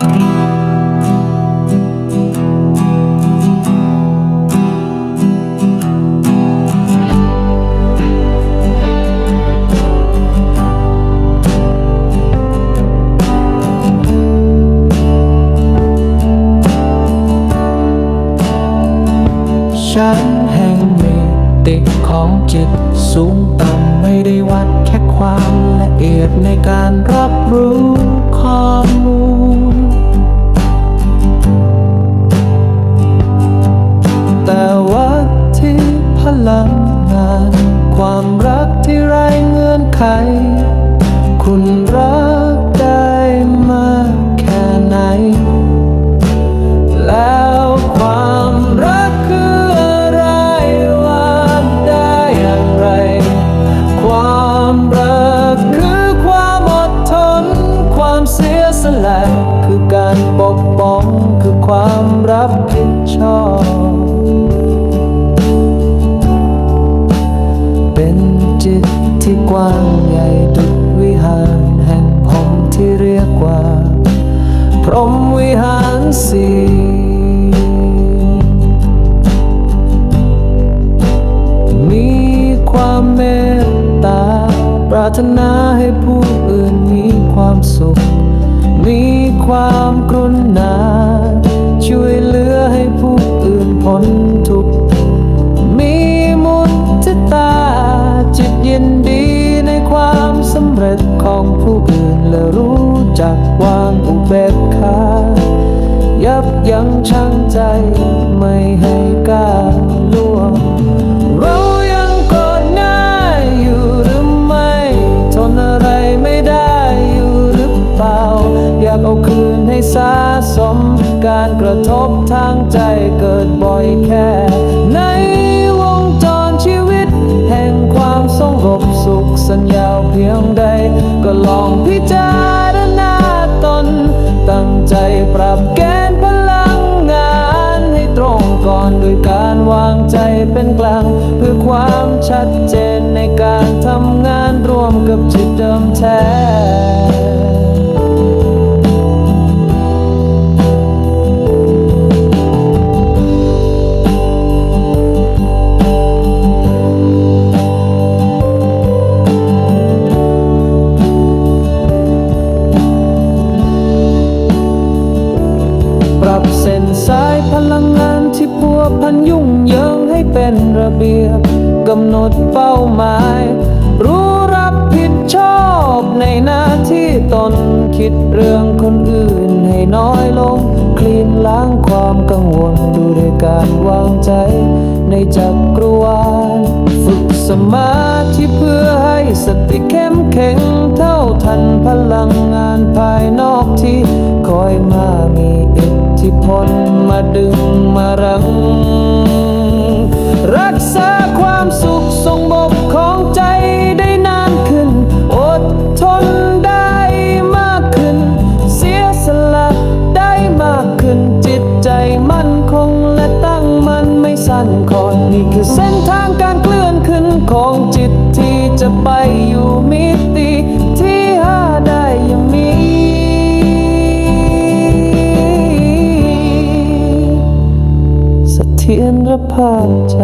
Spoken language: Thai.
ฉันแห่งมิติของจิตสูงต่ำไม่ได้วัดแค่ความละเอียดในการรับรู้ข้อ ไข คุณรักได้มากแค่ไหน แล้วความรักคืออะไรว่าได้อย่างไร ความรักคือความอดทน ความเสียสละคือการปกป้องคือความรับผิดชอบ กว้างใหญ่ดุจวิหารแห่งผมที่เรียกว่า พรหมวิหารสีมีความเมตตา ปรารถนาให้ผู้อื่นมีความสุข มีความกรุณา ช่วยเหลือให้ผู้อื่นพ้น ใจไม่ให้ก้าวล่วงเรายังกดง่ายอยู่หรือไม่ทนอะไรไม่ได้อยู่หรือเปล่า อยากเอาคืนให้สะสม การกระทบทางใจเกิดบ่อยแค่ แท้ปรับเส้นสายพลังงานที่พัวพันยุ่งเหยิงให้เป็นระเบียบกำหนดเป้าหมาย ดเรื่องคนอื่นให้น้อยลง คลีนล้างความกังวลดูด้วยการวางใจ ในจักรวาลฝึกสมาธิเพื่อให้สติเข้มแข็งเท่าทันพลังงานภายนอกที่คอยมามีอิทธิพลมาดึงมารัง รักษาความสุข คงและตั้งมันไม่สั่นคลอนนี่คือเส้นทางการเคลื่อนขึ้นของจิตที่จะไปอยู่มิติที่หาได้ยังมีสเสถียรภาพใจ